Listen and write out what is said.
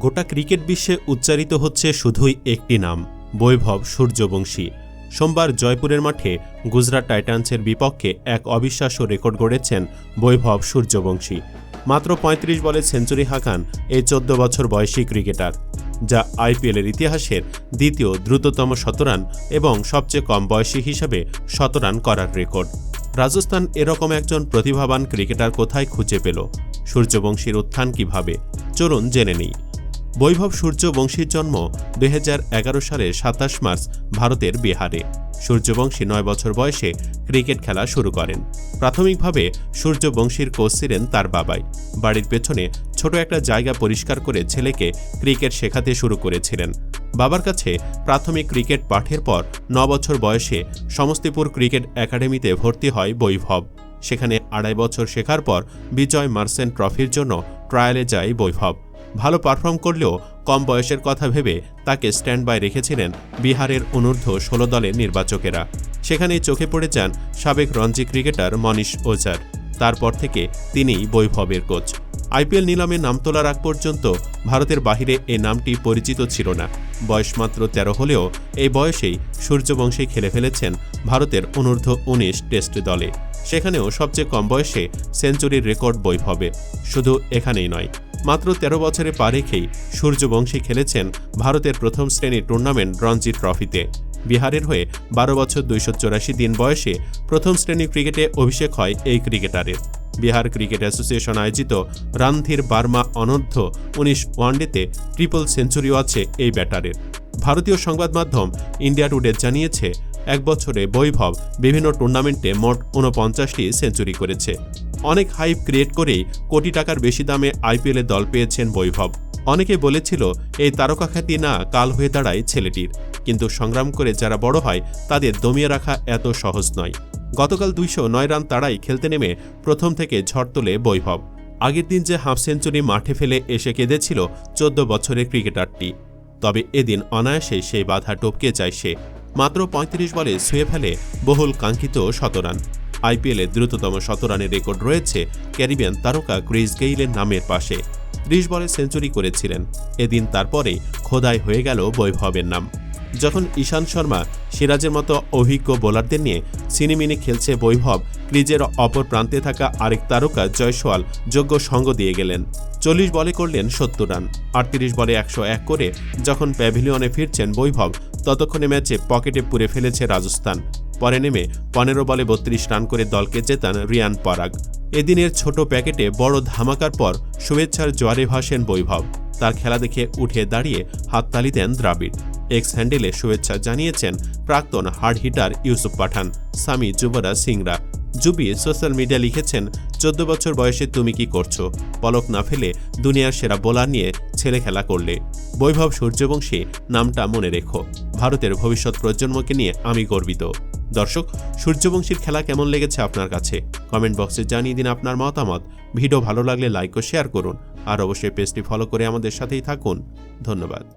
গোটা ক্রিকেট বিশ্বে উচ্চারিত হচ্ছে শুধুই একটি নাম, বৈভব সূর্যবংশী। সোমবার জয়পুরের মাঠে গুজরাট টাইটান্সের বিপক্ষে এক অবিশ্বাস্য রেকর্ড গড়েছেন বৈভব সূর্যবংশী। মাত্র ৩৫ বলে সেঞ্চুরি হাঁকান এই চোদ্দ বছর বয়সী ক্রিকেটার, যা আইপিএলের ইতিহাসের দ্বিতীয় দ্রুততম শতরান এবং সবচেয়ে কম বয়সী হিসেবে শতরান করার রেকর্ড। রাজস্থান এরকম একজন প্রতিভাবান ক্রিকেটার কোথায় খুঁজে পেল? সূর্যবংশীর উত্থান কীভাবে? চলুন জেনে নিই। বৈভব সূর্যবংশীর জন্ম দুই হাজার এগারো সালে সাতাশ মার্চ ভারতের বিহারে। সূর্যবংশী নয় বছর বয়সে ক্রিকেট খেলা শুরু করেন। প্রাথমিকভাবে সূর্যবংশীর কোচ ছিলেন তার বাবাই। বাড়ির পেছনে ছোট একটা জায়গা পরিষ্কার করে ছেলেকে ক্রিকেট শেখাতে শুরু করেছিলেন। বাবার কাছে প্রাথমিক ক্রিকেট পাঠের পর ন বছর বয়সে সমস্তিপুর ক্রিকেট একাডেমিতে ভর্তি হয় বৈভব। সেখানে আড়াই বছর শেখার পর বিজয় মার্সেন্ট ট্রফির জন্য ট্রায়ালে যায় বৈভব। ভালো পারফর্ম করলেও কম বয়সের কথা ভেবে তাকে স্ট্যান্ড বাই রেখেছিলেন বিহারের অনূর্ধ্ব ষোলো দলের নির্বাচকেরা। সেখানেই চোখে পড়ে যান সাবেক রঞ্জি ক্রিকেটার মনীষ ওজার তারপর থেকে তিনিই বৈভবের কোচ আইপিএল নিলামে নাম তোলার আগ পর্যন্ত ভারতের বাহিরে এই নামটি পরিচিত ছিল না। বয়স মাত্র তেরো হলেও এই বয়সেই সূর্যবংশী খেলে ফেলেছেন ভারতের অনূর্ধ্ব উনিশ টেস্ট দলে। সেখানেও সবচেয়ে কম বয়সে সেঞ্চুরির রেকর্ড বৈভবে। শুধু এখানেই নয় মাত্র ১৩ বছরে পা রেখেই সূর্যবংশী খেলেছেন ভারতের প্রথম শ্রেণির টুর্নামেন্ট রঞ্জি ট্রফিতে। বিহারের হয়ে বারো বছর দুইশো দিন বয়সে প্রথম শ্রেণির ক্রিকেটে অভিষেক হয় এই ক্রিকেটারের। বিহার ক্রিকেট অ্যাসোসিয়েশন আয়োজিত রানধীর বার্মা অনূর্ধ্ব উনিশ ওয়ানডেতে ট্রিপল সেঞ্চুরিও আছে এই ব্যাটারের। ভারতীয় সংবাদ মাধ্যম ইন্ডিয়া টুডে জানিয়েছে, এক বছরে বৈভব বিভিন্ন টুর্নামেন্টে মোট ঊনপঞ্চাশটি সেঞ্চুরি করেছে। অনেক হাইপ ক্রিয়েট করেই কোটি টাকার বেশি দামে আইপিএলে দল পেয়েছেন বৈভব। অনেকে বলেছিল, এই তারকা খ্যাতি না কাল হয়ে দাঁড়ায় ছেলেটির। কিন্তু সংগ্রাম করে যারা বড় হয়, তাদের দমিয়ে রাখা এত সহজ নয়। গতকাল দুইশো নয় রান তাড়াই খেলতে নেমে প্রথম থেকে ঝড় তোলে বৈভব। আগের দিন যে হাফ সেঞ্চুরি মাঠে ফেলে এসে কেঁদেছিল চোদ্দ বছরের ক্রিকেটারটি। তবে এদিন অনায়াসে সেই বাধা টপকে যায় সে। মাত্র ৩৫ বলে ছুঁয়ে ফেলে বহুল কাঙ্ক্ষিত শতরান। আইপিএলে দ্রুততম শতরানের রেকর্ড রয়েছে ক্যারিবিয়ান তারকা ক্রিস গেইলের নামের পাশে। ত্রিশ বলে সেঞ্চুরি করেছিলেন। এদিন তারপরে খোদাই হয়ে গেল বৈভবের নাম। যখন ঈশান শর্মা সিরাজের মতো অভিজ্ঞ বোলারদের নিয়ে সিনেমিনে খেলছে বৈভব ক্রিজের অপর প্রান্তে থাকা আরেক তারকা জয়সওয়াল যোগ্য সঙ্গ দিয়ে গেলেন। চল্লিশ বলে করলেন সত্তর রান, আটত্রিশ বলে একশো এক করে যখন প্যাভিলিয়নে ফিরছেন বৈভব, ততক্ষণে ম্যাচে পকেটে পুরে ফেলেছে রাজস্থান। পরে নেমে পনেরো বলে বত্রিশ রান করে দলকে জেতান রিয়ান পরাগ। এদিনের ছোট প্যাকেটে বড় ধামাকার পর শুভেচ্ছার জোয়ারে ভাসেন বৈভব। তার খেলা দেখে উঠে দাঁড়িয়ে হাততালি দেন দ্রাবিড়। এক্স হ্যান্ডেলে শুভেচ্ছা জানিয়েছেন প্রাক্তন হার্ড হিটার ইউসুফ পাঠান সামি যুবরাজ সিংরা। জুবি সোশ্যাল মিডিয়া লিখেছেন, চোদ্দ বছর বয়সে তুমি কি করছ? পলক না ফেলে দুনিয়ার সেরা বোলার নিয়ে ছেলে খেলা করলে। বৈভব সূর্যবংশী, নামটা মনে রেখো। ভারতের ভবিষ্যৎ প্রজন্মকে নিয়ে আমি গর্বিত। দর্শক, সূর্যবংশীর খেলা কেমন লেগেছে আপনার কাছে? কমেন্ট বক্সে জানিয়ে দিন আপনার মতামত। ভিডিও ভালো লাগলে লাইক ও শেয়ার করুন। আর অবশ্যই পেজটি ফলো করে আমাদের সাথেই থাকুন। ধন্যবাদ।